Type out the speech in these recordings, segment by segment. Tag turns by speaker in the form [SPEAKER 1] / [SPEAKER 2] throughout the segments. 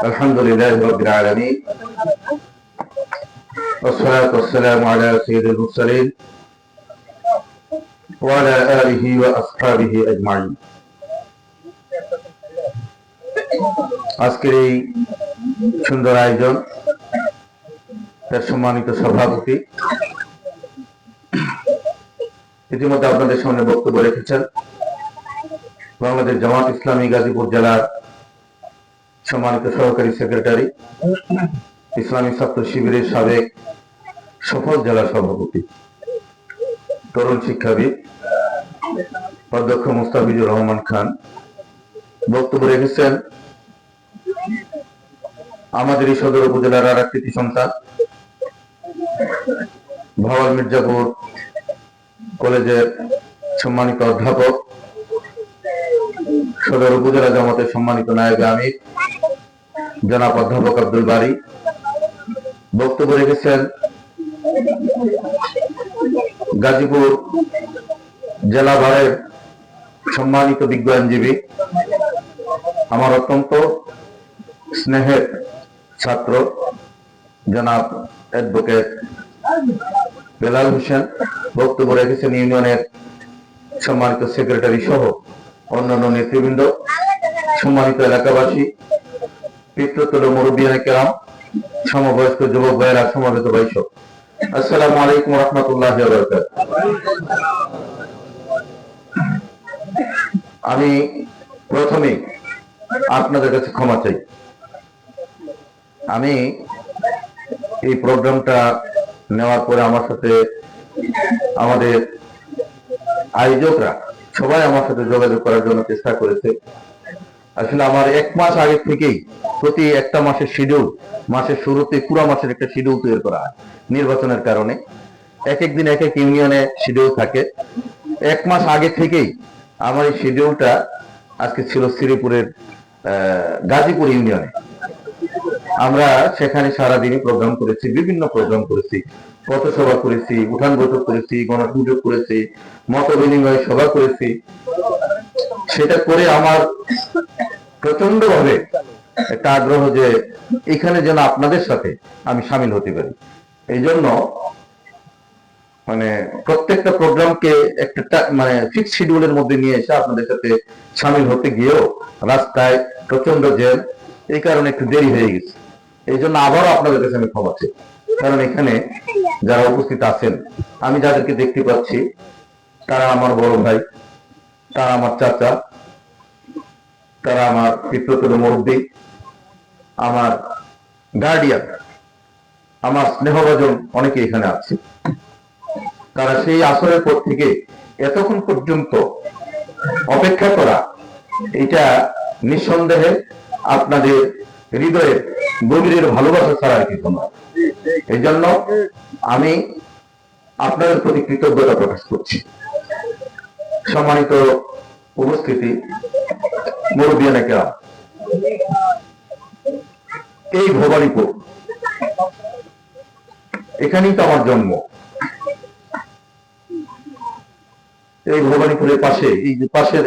[SPEAKER 1] الحمد لله رب العالمين والصلاة والسلام على سيد المرسلين وعلى آله وأصحابه أجمعين আজকের এই সুন্দর আয়োজন এর সম্মানিত সভাপতি ইতিমধ্যে আপনাদের সামনে বক্তব্য রেখেছেন বাংলাদেশ জামাত ইসলামী গাজীপুর জেলার সম্মানিত সহকারী সেক্রেটারি, ইসলামী ছাত্র শিবিরের সাবেক সফল জেলা সভাপতি, তরুণ শিক্ষাবিদ, অধ্যক্ষ মুস্তাফিজুর রহমান খান, বক্তব্য রেখেছেন আমাদের এই সদর উপজেলার আর কৃতি সন্তান ভাওয়াল মির্জাপুর কলেজের সম্মানিত অধ্যাপক, সদর উপজেলা জামাতের সম্মানিত নায়ক আমির জনাব অধ্যাপক আব্দুল বাড়ি বক্তব্য রেখেছেন গাজীপুর জেলা ভারের সম্মানিত বিজ্ঞ আইনজীবী। আমার অত্যন্ত স্নেহের ছাত্র জনাব অ্যাডভোকেট বেলাল হোসেন। বক্তব্য রেখেছেন ইউনিয়নের সম্মানিত সেক্রেটারি সহ অন্যান্য নেতৃবৃন্দ, সম্মানিত এলাকাবাসী সমবয়স্ক যুবক ভাইয়েরা বৈশ আসসালামু আলাইকুম রহমতুল্লাহ আমি প্রথমেই আপনাদের কাছে ক্ষমা চাই। আমি এই প্রোগ্রামটা নেওয়ার পরে আমার সাথে আমাদের আয়োজকরা সবাই আমার সাথে যোগাযোগ করার জন্য চেষ্টা করেছে। আসলে আমার এক মাস আগে থেকেই প্রতি একটা মাসের শিডিউল মাসের শুরুতে পুরো মাসের একটা শিডিউল তৈরি করা হয় নির্বাচনের কারণে। এক এক দিন এক এক ইউনিয়নে শিডিউল থাকে। এক মাস আগে থেকেই আমার এই শিডিউলটা আজকে ছিল শ্রীপুরের গাজীপুর ইউনিয়নে। আমরা সেখানে সারাদিনই প্রোগ্রাম করেছি, বিভিন্ন প্রোগ্রাম করেছি। পথসভা করেছি উঠান বৈঠক করেছি, গণসংযোগ করেছি মত বিনিময় সভা করেছি। সেটা করে আমার প্রচণ্ড ভাবে একটা আগ্রহ যে এখানে যেন আপনাদের সাথে আমি সামিল হতে পারি। এই জন্য মানে প্রত্যেকটা প্রোগ্রামকে একটা মানে ফিক্স শিডিউলের মধ্যে নিয়ে এসে আপনাদের সাথে সামিল হতে গিয়েও রাস্তায় প্রচণ্ড জেল এই কারণে একটু দেরি হয়ে গেছে। এই জন্য আবারও আপনাদের কাছে আমি ক্ষমা চাই। কারণ এখানে যারা উপস্থিত আছেন, আমি যাদেরকে দেখতে পাচ্ছি, তারা আমার বড় ভাই। তারা আমার চাচা, তারা আমার পিতৃতর মুরব্বী, আমার গার্ডিয়ান আমার স্নেহভাজন অনেকে এখানে আছে। তারা সেই আসরের পর থেকে এতক্ষণ পর্যন্ত অপেক্ষা করা, এটা নিঃসন্দেহে আপনাদের হৃদয়ের গভীরের ভালোবাসা ছাড়া আর কিছু নয়। এই জন্য আমি আপনাদের প্রতি কৃতজ্ঞতা প্রকাশ করছি। সম্মানিত উপস্থিতি মুরব্বিয়ানেকেরা এই ভবানীপুর, এখানেই তো আমার জন্ম। এই ভবানীপুরের পাশে, এই যে পাশের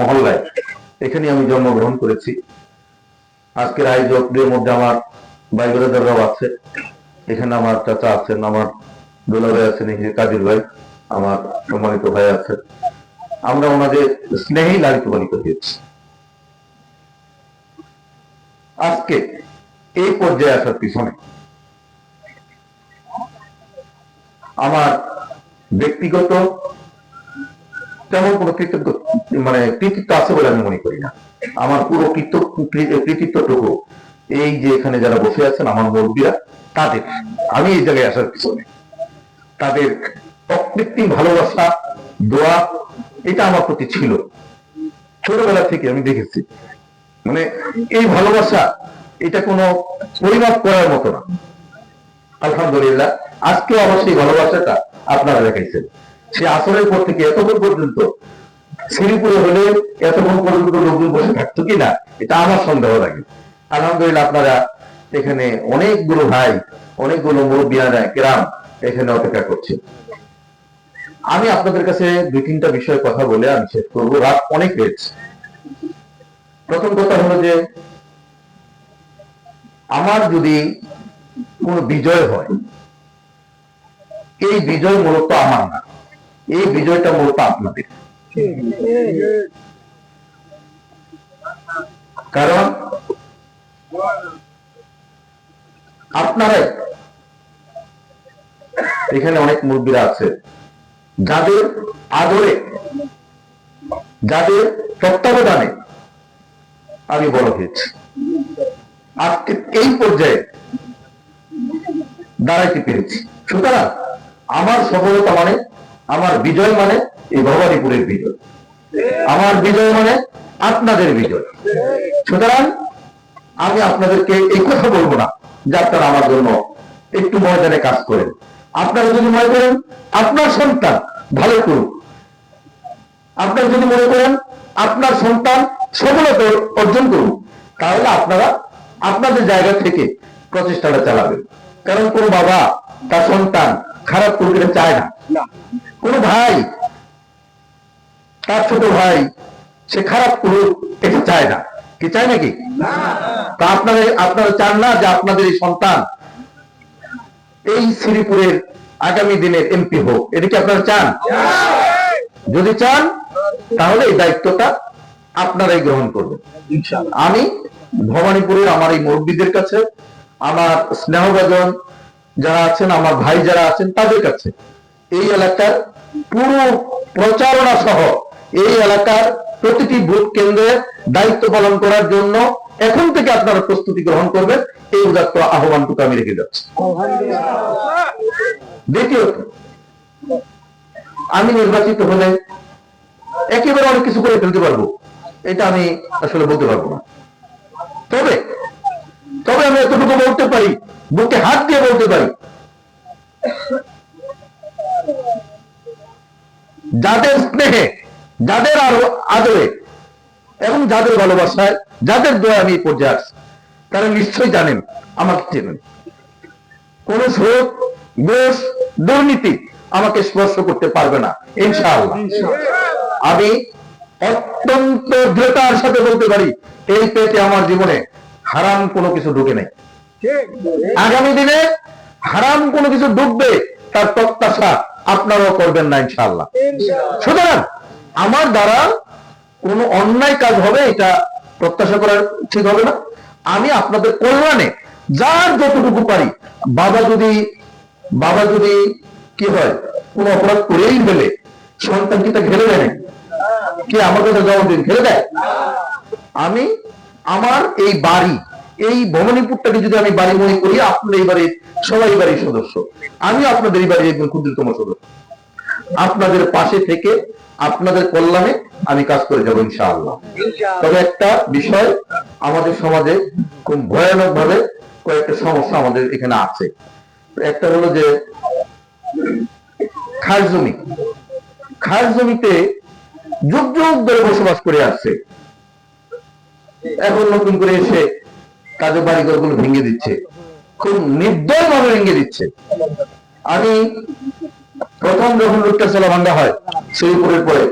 [SPEAKER 1] মহল্লায় এখানে আমি জন্মগ্রহণ করেছি। আজকের আয়োজকদের মধ্যে আমার ভাই ব্রাদাররাও আছে। এখানে আমার চাচা আছেন, আমার দোলা ভাই আছেন, এই যে কাদির ভাই, আমার সম্মানিত ভাই আছেন। আমরা ওনাদের স্নেহেই লালিত পালিত হয়েছি। আজকে এই পর্যায়ে আসার পিছনে আমার ব্যক্তিগত তেমন কোনো কৃতজ্ঞ মানে কৃতিত্ব আছে বলে আমি মনে করি না। আমার পুরো কৃতিত্বটুকু এই যে এখানে যারা বসে আছেন, আমার মুরব্বীরা, তাদের। আমি এই জায়গায় আসার পিছনে। তাদের অকৃত্রিম ভালোবাসা, দোয়া এটা আমার প্রতি ছিল। ছোটবেলা থেকে আমি দেখেছি। মানে এই ভালোবাসা, এটা কোনো পরিমাপ করার মতো না। আলহামদুলিল্লাহ আজকে আমার সেই ভালোবাসাটা আপনারা দেখাইছেন। সে আসরের পর থেকে এতক্ষণ পর্যন্ত শ্রীপুরে হলে এতক্ষণ পর্যন্ত লোকজন বসে থাকতো কিনা এটা আমার সন্দেহ লাগে। আলহামদুলিল্লাহ আপনারা এখানে অনেকগুলো ভাই, অনেকগুলো মুরব্বিয়ানা গ্রাম এখানে অপেক্ষা করছে। আমি আপনাদের কাছে দুই তিনটা বিষয়ে কথা বলে আমি শেষ করব। রাত অনেক হয়েছে প্রথম কথা হলো যে, আমার যদি কোনো বিজয় হয়, এই বিজয় মূলত আমার না। এই বিজয়টা মূলত আপনাদের। কারণ আপনারাই এখানে অনেক মুরব্বীরা আছে। যাদের আদরে যাদের তত্ত্বাবধানে আমি বড় হয়েছি। আজকে এই পর্যায়ে দাঁড়াইতে পেরেছি। সুতরাং আমার সফলতা মানে আমার বিজয় মানে এই ভবানীপুরের বিজয়। আমার বিজয় মানে আপনাদের বিজয়। সুতরাং আমি আপনাদেরকে এই কথা বলব না যে আপনারা আমার জন্য একটু ময়দানে কাজ করেন। আপনারা যদি মনে করেন আপনার সন্তান ভালো করুক। আপনারা যদি মনে করেন আপনার সন্তান সফলতা অর্জন করুক তাহলে আপনারা আপনাদের জায়গা থেকে প্রচেষ্টাটা চালাবেন। কারণ কোনো বাবা তার সন্তান খারাপ এটা চায় না। কোনো ভাই তার ছোট ভাই সে খারাপ করুক এটা চায় না। কি চায় নাকি? তা আপনারা আপনারা চান না যে আপনাদের এই সন্তান এই শ্রীপুরের আগামী দিনের এমপি হোক এটা কি আপনারা চান? যদি চান তাহলে এই দায়িত্বটা আপনারাই গ্রহণ করবেন। আমি ভবানীপুরের আমার এই মুরব্বীদের কাছে আমার স্নেহভাজন যারা আছেন আমার ভাই যারা আছেন তাদের কাছে এই এলাকার পুরো প্রচারণা সহ এই এলাকার প্রতিটি ভোট কেন্দ্রে দায়িত্ব পালন করার জন্য এখন থেকে আপনারা প্রস্তুতি গ্রহণ করবেন। এই উদাত্ত আহ্বানটুকু আমি রেখে যাচ্ছি। দ্বিতীয়ত, আমি নির্বাচিত হলে একেবারে অনেক কিছু করে ফেলতে পারব। এটা আমি আসলে বলতে পারব না। তবে তবে আমি এতটুকু বলতে পারি, বুকে হাত দিয়ে বলতে পারি, যাদের স্নেহে, যাদের আরও আদরে এবং যাদের ভালোবাসায়, যাদের দোয়া আমি পর্যায়ে আসছি, তারা নিশ্চয়ই জানেন, আমাকে চেনেন। কোন স্রোত, দোষ, দুর্নীতি আমাকে স্পর্শ করতে পারবে না, ইনশাআল্লাহ। আমি অত্যন্ত দৃঢ়তার সাথে বলতে পারি, এই পেটে আমার জীবনে হারাম কোনো কিছু ঢুকে নেই। আগামী দিনে হারাম কোনো কিছু ডুববে তার প্রত্যাশা আপনারাও করবেন না, ইনশাআল্লাহ। সুতরাং আমার দ্বারা কোনো অন্যায় কাজ হবে, এটা প্রত্যাশা করার ঠিক হবে না। আমি আপনাদের কল্যাণে যার যতটুকু পারি, বাবা যদি বাবা যদি কি হয়, কোন অপরাধ করেই ফেলে, সন্তান কি তা ঘেরে দেয় কি আমার কাছে জবাবদিন ঘেরে দেয়? আমি আমার এই বাড়ি, এই ভবানীপুরটাকে যদি আমি বাড়ি মনে করি আপনার এই বাড়ির সবাই বাড়ির সদস্য। আমি আপনাদের এই বাড়ির একজন ক্ষুদ্রতম সদস্য। আপনাদের পাশে থেকে আপনাদের কল্যাণে আমি কাজ করে যাব ইনশাআল্লাহ। তবে একটা বিষয় আমাদের সমাজে খুব ভয়ানক ভাবে কয়েকটা সমস্যা আমাদের এখানে আছে। একটা হলো যে খাস জমি। খাস জমিতে যুগ যুগ ধরে বসবাস করে আসছে। এখন নতুন করে এসে কাজে বাড়িঘরগুলো ভেঙে দিচ্ছে। খুব নির্দয় ভাবে ভেঙে দিচ্ছে। আমি প্রথম যখন লুটটা চলা ভাঙ্গা হয়, শ্রীপুরের পরে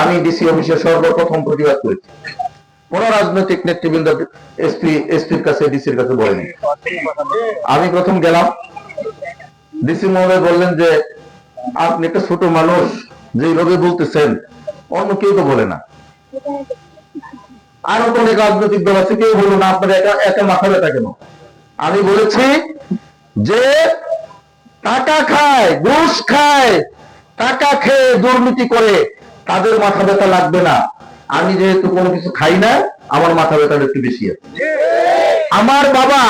[SPEAKER 1] আমি ডিসি অফিসে সর্বপ্রথম প্রতিবাদ করেছি। কোন রাজনৈতিক নেতৃবৃন্দ এসপি এসপির কাছে ডিসির কাছে বলেনি। আমি প্রথম গেলাম। ডিসি মহোদয় বললেন যে, আপনি একটা ছোট মানুষ, যেভাবে বলতেছেন, অন্য কেউ তো বলে না। আরও তো অনেক রাজনৈতিক দল আছে, কেউ বলল না, আপনার একা একা মাথা ব্যথা কেন? আমি বলেছি যে টাকা খায়, ঘুষ খায়, টাকা খেয়ে দুর্নীতি করে, তাদের মাথা ব্যথা লাগবে না। আমি যেহেতু কোনো কিছু খাই না, আমার মাথা ব্যথাটা একটু বেশি আছে। আমার বাবা,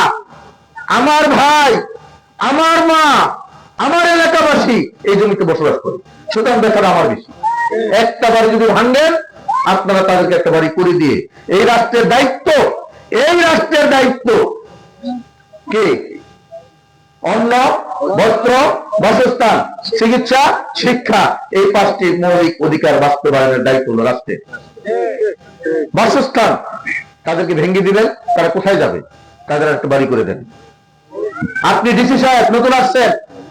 [SPEAKER 1] আমার ভাই, আমার মা, আমার এলাকাবাসী এই জমিতে বসবাস করে। সুতরাং ব্যথাটা আমার বেশি। একটা বাড়ি যদি ভাঙেন, আপনারা তাদেরকে একটা বাড়ি করে দিয়ে, এই রাষ্ট্রের দায়িত্ব, এই রাষ্ট্রের দায়িত্ব কে? অন্ন, বস্ত্র, বাসস্থান, চিকিৎসা, শিক্ষা, এই পাঁচটি মৌলিক অধিকার বাস্তবায়নের দায়িত্ব হলো রাষ্ট্রের বাসস্থান, তাদেরকে ভেঙে দিবেন, তারা কোথায় যাবে? তাদের একটা বাড়ি করে দেন। আপনি ডিসি সাহেব, নতুন আসছেন,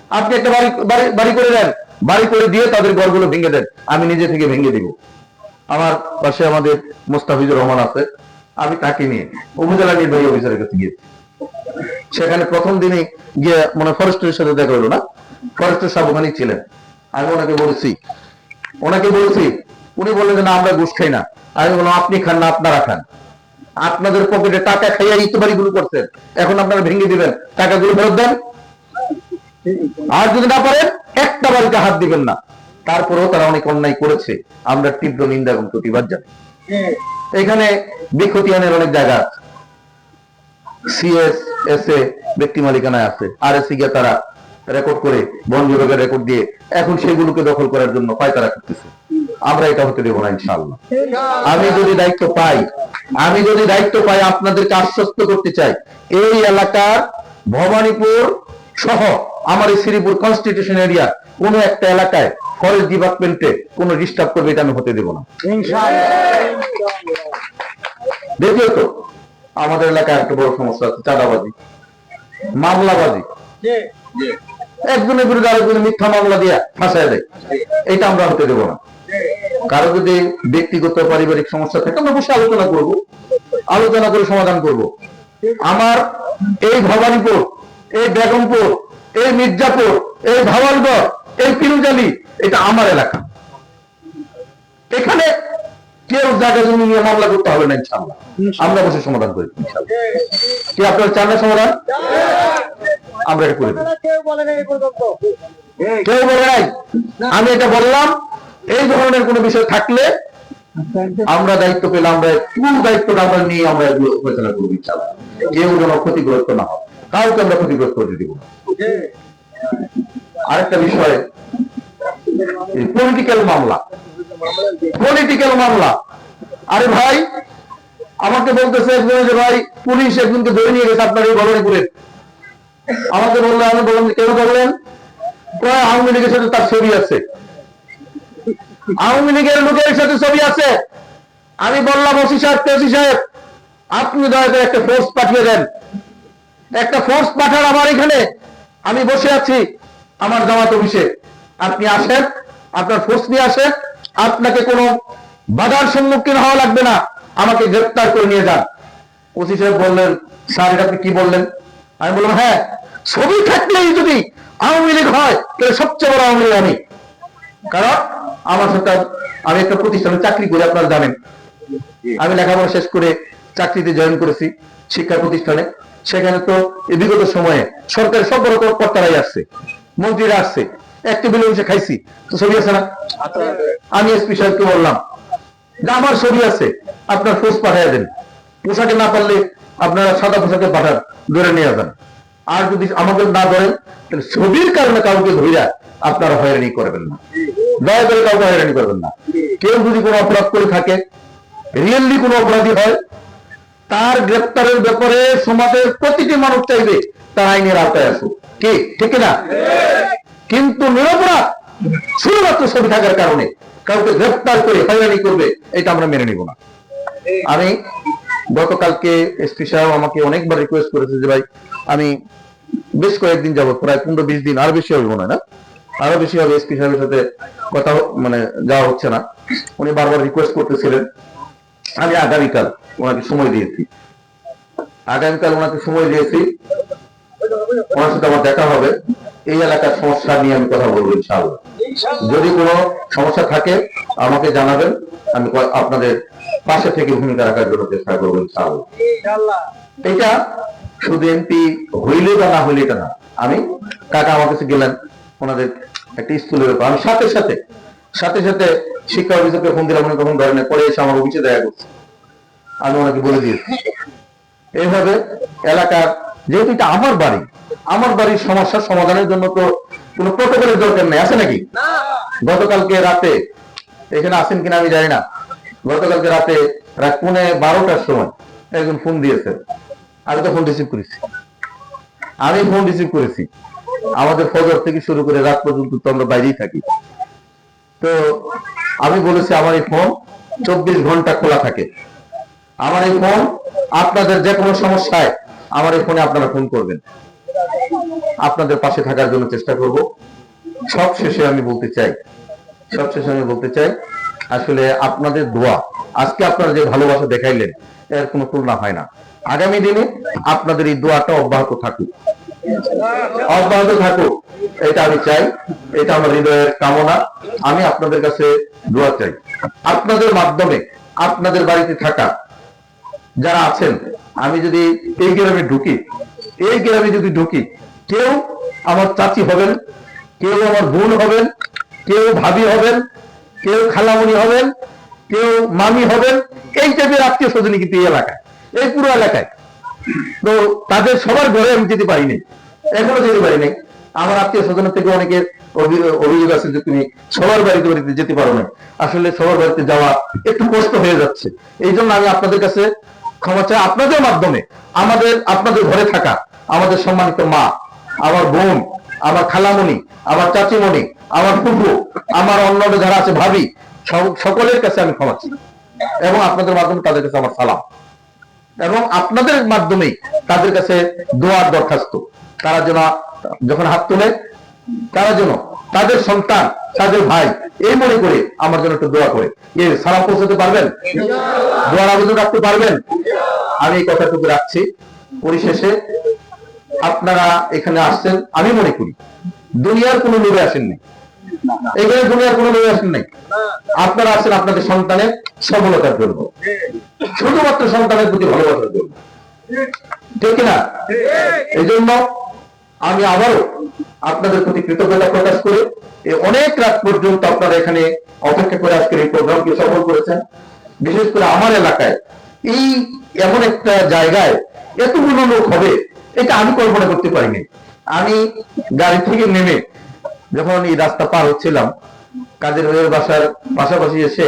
[SPEAKER 1] আপনি একটা বাড়ি, বাড়ি- বাড়ি করে দেন, বাড়ি করে দিয়ে তাদের ঘরগুলো ভেঙে দেন, আমি নিজে থেকে ভেঙে দিব। আমার পাশে আমাদের মোস্তাফিজুর রহমান আছে, আমি তাকে নিয়ে, উপজেলা নির্বাহী অফিসারের কাছে গিয়েছি সেখানে প্রথম দিনে গিয়ে মানে ফরেস্টের সাথে দেখা হলো না? ফরেস্টের সাহেব ওখানেই ছিলেন। আমি ওনাকে বলেছি। ওনাকে বলেছি উনি বললেন যে না আমরা ঘুষ খাই না। আমি বললাম আপনি খান না আপনারা খান। আপনাদের পকেটে টাকা খাইয়া ইতবাড়ি গুলো করছেন। এখন আপনারা ভেঙে দিবেন। টাকাগুলো ফেরত দেন। আর যদি না পারেন একটা বাড়িতে হাত দিবেন না। তারপরেও তারা অনেক অন্যায় করেছে। আমরা তীব্র নিন্দা এবং প্রতিবাদ জানাই। এখানে বিক্ষতিয়ানের অনেক জায়গা আছে। সিএস এস এ ব্যক্তি মালিকানায় আছে। আর এস গিয়ে তারা রেকর্ড করে বন বিভাগের রেকর্ড দিয়ে এখন সেগুলোকে দখল করার জন্য পায়তারা করতেছে। আমরা এটা হতে দেবো না ইনশাআল্লাহ। আমি যদি দায়িত্ব পাই আমি যদি দায়িত্ব পাই আপনাদেরকে আশ্বস্ত করতে চাই এই এলাকার ভবানীপুর সহ আমার এই শ্রীপুর কনস্টিটিউশন এরিয়া কোন একটা এলাকায় ফরেস্ট ডিপার্টমেন্টে কোন ডিস্টার্ব করবে এটা আমি হতে দেবো না। দ্বিতীয়ত আমাদের এলাকায় একটা বড় সমস্যা আছে চাঁদাবাজি। মামলাবাজি। একজনের বিরুদ্ধে আরেকজনের মিথ্যা মামলা দিয়া ফাঁসায় দেয়। এটা আমরা হতে দেবো না। কারও যদি ব্যক্তিগত পারিবারিক সমস্যা থাকে আমরা বসে আলোচনা করব। আলোচনা করে সমাধান করব। আমার এই ভবানীপুর এই বেগমপুর এই মির্জাপুর এই ভাওয়ালগড় এই পিরুজালি এটা আমার এলাকা। এখানে কেউ জায়গা জমি নিয়ে মামলা করতে হবে না ইনশাল্লাহ আমরা বসে সমাধান করি কি আপনার চান না সমাধান? আমরা এটা করে দিই
[SPEAKER 2] কেউ বলে না এই পর্যন্ত।
[SPEAKER 1] কেউ বলে নাই? আমি এটা বললাম এই ধরনের কোনো বিষয় থাকলে আমরা দায়িত্ব পেলে আমরা পুরো দায়িত্বটা আমরা নিয়ে আমরা এগুলো ফেসলা করব ইনশাআল্লাহ। কেউ যেন ক্ষতিগ্রস্ত না হয়। কাউকে আমরা ক্ষতিগ্রস্ত হতে দিব আরেকটা বিষয় পলিটিক্যাল মামলা। পলিটিক্যাল মামলা। আরে ভাই, আমাকে বলতেছে একজন যে, ভাই, পুলিশ একজনকে ধরে নিয়ে গেছে আপনার এই ভবানীপুরে। আমাকে বলল, আমি বললাম, কেন কয়, আওয়ামী লীগের সাথে তার ছবি আছে। আওয়ামী লীগের লোকের সাথে ছবি আছে। আমি বললাম, ওসি সাহেব ওসি সাহেব, আপনি দয়া করে একটা ফোর্স পাঠিয়ে দেন। একটা ফোর্স পাঠান আমার এখানে। আমি বসে আছি আমার জামাত অফিসে। আপনি আসেন, আপনার ফোর্স নিয়ে আসেন, আপনাকে কোনো বাধার সম্মুখীন হওয়া লাগবে না। আমাকে গ্রেপ্তার করে নিয়ে যান। ওসি সাহেব বললেন, স্যার, এটা আপনি কি বললেন? আমি বললাম হ্যাঁ ছবি থাকলেই যদি আওয়ামী লীগ হয়, তাহলে সবচেয়ে বড় আওয়ামী লীগ আমি। কারণ আমার সাথে আমি একটা প্রতিষ্ঠানে চাকরি করি, আপনারা জানেন। আমি লেখাপড়া শেষ করে চাকরিতে জয়েন করেছি শিক্ষা প্রতিষ্ঠানে। সেখানে তো বিগত সময়ে সরকারের সব বড় কর্তারাই আসছে, মন্ত্রীরা আসছে। একটা বিলে বসে খাইছি। তো ছবি আছে না? আমি এসপি সাহেবকে বললাম আমার ছবি আছে আপনার ফোর্স পাঠিয়ে দেন। পোশাকে না পারলে আপনারা সাদা পোশাকে পাঠান ধরে নিয়ে যান। আর যদি আমাকে না ধরেন তাহলে ছবির কারণে কাউকে ধইরা আপনারা হয়রানি করবেন না। দয়া করে কাউকে হয়রানি করবেন না। কেউ যদি কোনো অপরাধ করে থাকে রিয়েলি কোনো অপরাধী হয় তার গ্রেপ্তারের ব্যাপারে সমাজের প্রতিটি মানুষ চাইবে তার আইনের আওতায় আসুক। কি? ঠিক না কিন্তু নিরপরাধ শুধুমাত্র ছবি থাকার কারণে কাউকে গ্রেপ্তার করে হয়রানি করবে, এটা আমরা মেনে নিব না। আমি গতকালকে এসপি সাহেব আমাকে অনেকবার রিকোয়েস্ট করেছে যে, ভাই, আমি বেশ কয়েকদিন যাবত প্রায় পনেরো বিশ দিন, আর বেশি হবে মনে হয় না? আরও বেশি হবে এসপি সাহেবের সাথে কথা মানে যাওয়া হচ্ছে না। উনি বারবার রিকোয়েস্ট করতেছিলেন। আমি আগামীকাল ওনাকে সময় দিয়েছি। আগামীকাল ওনাকে সময় দিয়েছি। ওনার সাথে আমার দেখা হবে। এই এলাকার সমস্যা নিয়ে আমি কথা বলব ইনশাআল্লাহ। যদি কোনো সমস্যা থাকে, আমাকে জানাবেন। আমি আপনাদের পাশে থেকে ভূমিকা রাখার জন্য চেষ্টা করব ইনশাআল্লাহ। এটা শুধু এমপি হইলে বা না হইলে এটা না। আমি কাকা আমার কাছে গেলেন, ওনাদের একটা স্কুলের ব্যাপার। আমি সাথে সাথে সাথে সাথে শিক্ষা অফিসকে ফোন দিলাম, উনি তখন ধরেন পরে এসে আমার অফিসে দেখা করছে। আমি ওনাকে বলে দিয়েছি। এইভাবে এলাকার যেহেতু এটা আমার বাড়ি আমার বাড়ির সমস্যার সমাধানের জন্য তো কোনো প্রোটোকলের দরকার নেই আছে নাকি? গতকালকে রাতে এখানে আছেন কিনা আমি জানি না। গতকালকে রাতে রাত পুনে বারোটার সময় একজন ফোন দিয়েছে। আমি তো ফোন রিসিভ করেছি। আমি ফোন রিসিভ করেছি। আমাদের ফজর থেকে শুরু করে রাত পর্যন্ত তো আমরা বাইরেই থাকি। তো আমি বলেছি আমার এই ফোন চব্বিশ ঘণ্টা খোলা থাকে। আমার এই ফোন আপনাদের যে কোনো সমস্যায় আমার এই ফোনে আপনারা ফোন করবেন। আপনাদের পাশে থাকার জন্য চেষ্টা করব। সব শেষে আমি বলতে চাই সব শেষে আমি বলতে চাই, আসলে আপনাদের দোয়া, আজকে আপনারা যে ভালোবাসা দেখাইলেন, এর কোনো তুলনা হয় না। আগামী দিনে আপনাদের এই দোয়াটা অব্যাহত থাকুক। অব্যাহত থাকুক, এটা আমি চাই, এটা আমার হৃদয়ের কামনা। আমি আপনাদের কাছে দোয়া চাই। আপনাদের মাধ্যমে, আপনাদের বাড়িতে থাকা যারা আছেন আমি যদি এই গ্রামে ঢুকি, এই গ্রামে যদি ঢুকি, কেউ আমার চাচি হবেন, কেউ আমার বোন হবেন, কেউ ভাবি হবেন, কেউ খালামণি হবেন, কেউ মামি হবেন, এই টাইপের আত্মীয় স্বজনই কিন্তু এই এলাকায়, এই পুরো এলাকায়। তো তাদের সবার ঘরে আমি যেতে পারিনি, এখনও যেতে পারিনি আমার আত্মীয় স্বজনের থেকে অনেকের অভি- অভিযোগ আছে যে তুমি সবার বাড়িতে বাড়িতে যেতে পারো না আসলে সবার বাড়িতে যাওয়া একটু কষ্ট হয়ে যাচ্ছে। এই জন্য আমি আপনাদের কাছে ক্ষমা চাই আপনাদের মাধ্যমে আমাদের, আপনাদের ঘরে থাকা আমাদের সম্মানিত মা, আমার বোন, আমার খালামণি, আমার চাচিমণি, আমার ফুফু, আমার অন্য যারা আছে, ভাবি সকলের কাছে আমি ক্ষমা চাই। এবং আপনাদের মাধ্যমে তাদের কাছে আমার সালাম। এবং আপনাদের মাধ্যমেই তাদের কাছে দোয়ার দরখাস্ত। তারা যেন, যখন হাত তোলে, তারা যেন তাদের সন্তান তাদের ভাই এই মনে করে আমার জন্য একটু দোয়া করে। এ সালাম পৌঁছাতে পারবেন? দোয়ার আবেদন রাখতে পারবেন? আমি এই কথাটুকু রাখছি। পরিশেষে আপনারা এখানে আসছেন আমি মনে করি দুনিয়ার কোনো লোভে আসেননি এখানে দুনিয়ার কোনো লোভে আসেন নাই। আপনারা আসেন আপনাদের সন্তানের সফলতার জন্য। শুধুমাত্র সন্তানের প্রতি ভালোবাসার জন্য। ঠিক না এই জন্য আমি আবারও আপনাদের প্রতি কৃতজ্ঞতা প্রকাশ করে অনেক রাত পর্যন্ত আপনারা এখানে অপেক্ষা করে আজকের এই প্রোগ্রামকে সফল করেছেন। বিশেষ করে আমার এলাকায় এই এমন একটা জায়গায় এতগুলো লোক হবে, এটা আমি কল্পনা করতে পারিনি। আমি গাড়ি থেকে নেমে যখন এই রাস্তা পার হচ্ছিলাম, কাজের মেয়ের বাসার পাশাপাশি এসে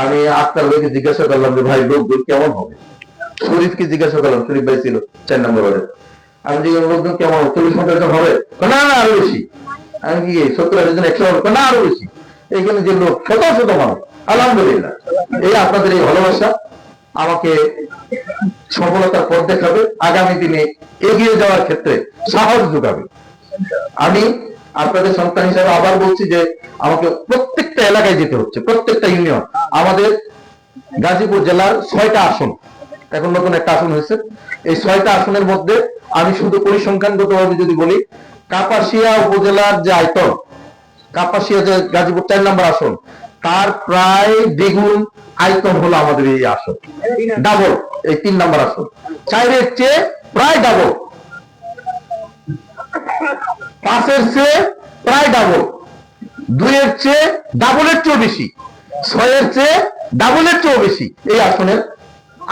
[SPEAKER 1] আমি আক্তার ভাইকে জিজ্ঞাসা করলাম যে, ভাই, লোকজন কেমন হবে? শরীফকে জিজ্ঞাসা করলাম শরীফ ভাই ছিল, চার নম্বর ওয়ার্ডে আমি জিজ্ঞাসা কেমন চল্লিশ জন হবে? না না আরও বেশি। আমি কি সত্তর জন একশো হবে? না, আরও বেশি। যে লোক শত শত মানুষ। আলহামদুলিল্লাহ। এই আপনাদের এই ভালোবাসা আমাকে সফলতার পথ দেখাবে। আগামী দিনে এগিয়ে যাওয়ার ক্ষেত্রে সাহস যোগাবে। আমি আপনাদের সন্তান হিসাবে আবার বলছি যে, আমাকে প্রত্যেকটা এলাকায় যেতে হচ্ছে, প্রত্যেকটা ইউনিয়ন। আমাদের গাজীপুর জেলার ছয়টা আসন। এখন নতুন একটা আসন হয়েছে। এই ছয়টা আসনের মধ্যে আমি শুধু পরিসংখ্যানগত ভাবে যদি বলি, কাপাসিয়া উপজেলার যে আয়তন, কাপাসিয়া যে গাজীপুর চার নম্বর আসন, তার প্রায় দ্বিগুণ আয়তন হলো আমাদের এই আসন। ডাবল, এই তিন নম্বর আসন। চারের চেয়ে প্রায় ডাবল। পাঁচের চেয়ে প্রায় ডাবল। দুইয়ের চেয়ে ডাবলের চেয়েও বেশি। ছয়ের চেয়ে ডাবলের চেয়েও বেশি এই আসনের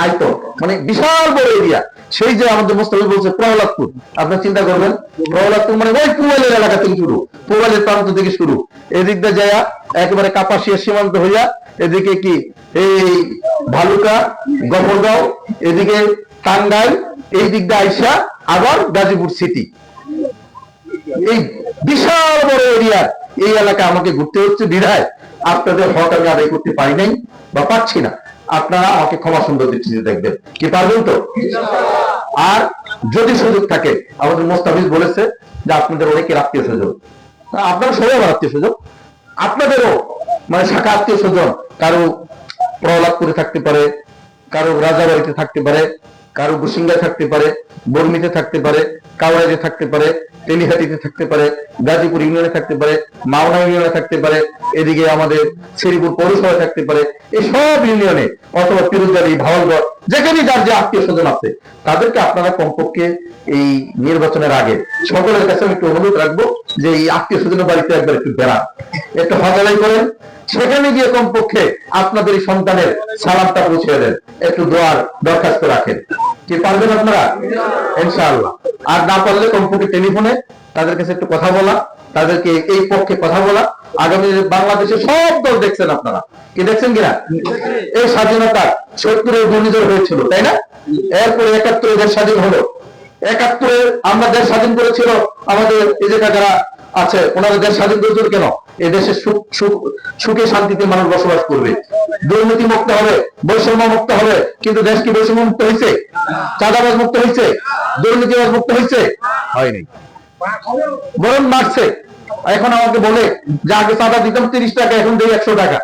[SPEAKER 1] আয়তন মানে বিশাল বড় এরিয়া সেই যে আমাদের মোস্তাফিজ বলছে প্রহ্লাদপুর। আপনি চিন্তা করবেন, প্রহ্লাদপুর মানে ওই পুয়ালের এলাকা থেকে শুরু পুয়ালের প্রান্ত থেকে শুরু। এদিক দিয়ে যায় একেবারে কাপাসিয়া সীমান্ত হইয়া এদিকে কি, এই ভালুকা, গফরগাঁও, এদিকে টাঙ্গাইল, এই দিক দিয়ে আইসা আবার গাজীপুর সিটি এই বিশাল বড় এরিয়া এই এলাকা আমাকে ঘুরতে হচ্ছে বিধায় আপনাদের হক আমি আদায় করতে পারি নাই বা পাচ্ছি না। আপনারা আমাকে ক্ষমা সুন্দর দৃষ্টিতে দেখবেন। কি পারবেন তো? আর যদি সুযোগ থাকে, আমাদের মোস্তাফিজ বলেছে যে আপনাদের অনেকের আত্মীয় স্বজন। আপনারা সবাই আমার আত্মীয় স্বজন। আপনাদেরও মানে শাখা আত্মীয় স্বজন, কারও প্রহ্লাদপুরে থাকতে পারে, কারও রাজা বাড়িতে থাকতে পারে কারও গুসিঙ্গায় থাকতে পারে, বর্মিতে থাকতে পারে কাওয়াইতে থাকতে পারে, তেলিহাটিতে থাকতে পারে, গাজীপুর ইউনিয়নে থাকতে পারে, মাওনা ইউনিয়নে থাকতে পারে, এদিকে আমাদের শ্রীপুর পৌরসভায় থাকতে পারে, এই সব ইউনিয়নে অথবা পিরুজারি ভাওয়ালগড়, যেখানে যার যে আত্মীয় স্বজন আছে, তাদেরকে আপনারা কমপক্ষে এই নির্বাচনের আগে সকলের কাছে আমি একটু অনুরোধ রাখব যে এই আত্মীয় স্বজনের বাড়িতে একবার একটু বেড়ান। একটু হজালাই করেন সেখানে গিয়ে কমপক্ষে আপনাদের সন্তানের সালামটা পৌঁছে দেন। একটু দোয়ার দরখাস্ত রাখেন। কি পারবেন আপনারা? ইনশাআল্লাহ। আর না পারলে কমপক্ষে টেলিফোনে তাদের কাছে একটু কথা বলা, তাদেরকে এই পক্ষে কথা বলা। আগামী বাংলাদেশে সব দল দেখছেন আপনারা। কি দেখছেন কিনা? এই স্বাধীনতা সত্তরের ঘূর্ণিঝড় হয়েছিল, তাই না? এরপরে একাত্তরে দেশ স্বাধীন হলো। একাত্তরে আমরা দেশ স্বাধীন করেছিল আমাদের এই জায়গা যারা আছে, ওনারা দেশ স্বাধীন করেছিল কেন? এই দেশে সুখ শান্তিতে মানুষ বসবাস করবে। দুর্নীতি মুক্ত হবে, বৈষম্য মুক্ত হবে, কিন্তু দেশ কি বৈষম্য মুক্ত হয়েছে? চাঁদাবাজ মুক্ত হয়েছে? দুর্নীতিবাজ মুক্ত হয়েছে? হয়নি বরং বাড়ছে। এখন আমাকে বলে যে আগে চাঁদা দিতাম তিরিশ টাকা, এখন দিই একশো টাকা।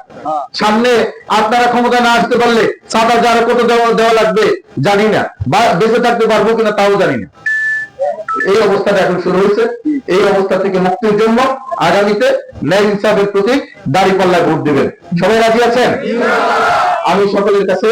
[SPEAKER 1] সামনে আপনারা ক্ষমতা না আসতে পারলে চাঁদা যারা কত দেওয়া লাগবে জানি না। বা বেঁচে থাকতে পারব কিনা তাও জানি না। এই অবস্থাটা এখন শুরু হয়েছে। এই অবস্থা থেকে মুক্তির জন্য আগামীতে ন্যায় ইনসাফের প্রতীক দাঁড়িপাল্লায় ভোট দিবেন। সবাই রাজি আছেন? আমি সকলের কাছে